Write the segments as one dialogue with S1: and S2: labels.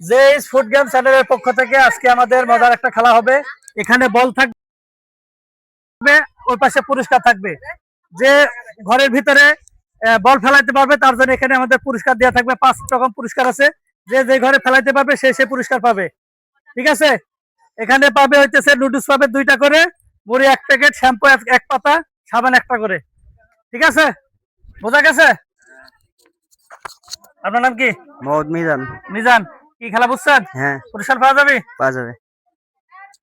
S1: যে food game চ্যানেলের পক্ষ থেকে আজকে আমাদের মজার একটা খেলা হবে। এখানে বল থাকবে ওই পাশে পুরস্কার থাকবে। যে ঘরের ভিতরে বল ফেলাইতে পারবে তার জন্য এখানে আমাদের পুরস্কার দেওয়া থাকবে। পাঁচ রকম পুরস্কার আছে। যে যে ঘরে ফেলাইতে পারবে সে সে পুরস্কার পাবে। ঠিক আছে? এখানে পাবে হইতেছে নুডলস পাবে দুইটা করে মুড়ি এক প্যাকেট শ্যাম্পু এক পাতা সাবান একটা করে। ঠিক আছে? বোঝা গেছে? আপনার নাম কি?
S2: মোহাম্মদ মিজান।
S1: মিজান। কি খেলা বুঝছেন?
S2: হ্যাঁ।
S1: পুরস্কার পাওয়া যাবে?
S2: পাওয়া যাবে।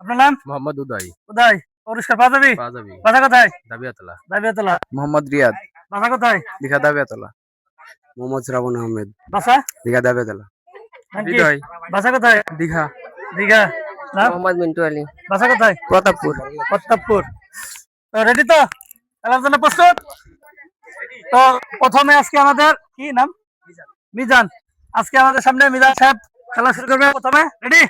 S1: আপনার নাম?
S3: মোহাম্মদ উদয়।
S1: কোথায় পুরস্কার পাওয়া যাবে?
S3: পাওয়া যাবে।
S1: বাসা কোথায়?
S3: দাবিয়াতলা।
S1: দাবিয়াতলা।
S2: মোহাম্মদ রিয়াদ।
S1: বাসা কোথায়?
S3: দীঘা দাবিয়াতলা।
S2: মোহাম্মদ শ্রাবণ আহমেদ।
S1: বাসা?
S2: দীঘা
S1: কি?
S3: হৃদয়।
S1: বাসা কোথায়?
S3: দীঘা।
S1: দীঘা। নাম?
S2: মোহাম্মদ মিন্টু আলী।
S1: বাসা কোথায়?
S2: প্রতাপপুর।
S1: প্রতাপপুর। তো রেডি তো? খেলার জন্য প্রস্তুত? তো প্রথমে আজকে আমাদের কি নাম? মিজান। আজকে আমাদের সামনে মিজান সাহেব খেলা শুরু করবে প্রথমে। রেডি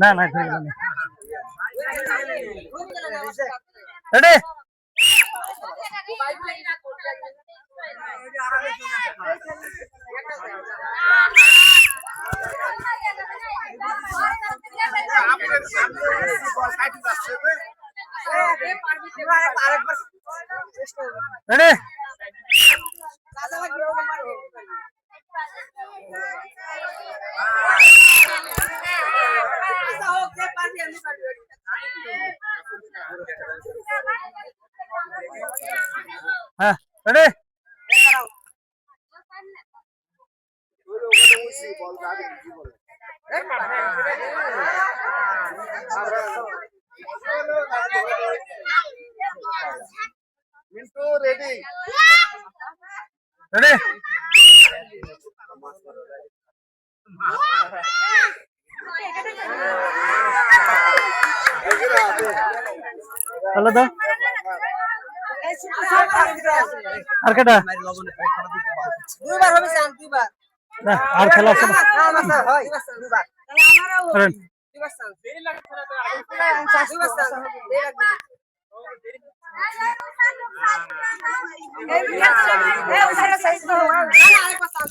S1: না না গেল রেডি রেডি হ্যাঁ রেডি রেডি হলো তো আর কেটা
S4: দুইবার হবে স্যার দুইবার
S1: না, আর খেলা আছে না?
S4: না না স্যার হয় দুইবার
S1: করেন।
S4: দুইবার স্যার দুইবার স্যার এই লাগবে এই এই সাইজ তো না না আরেকবার স্যার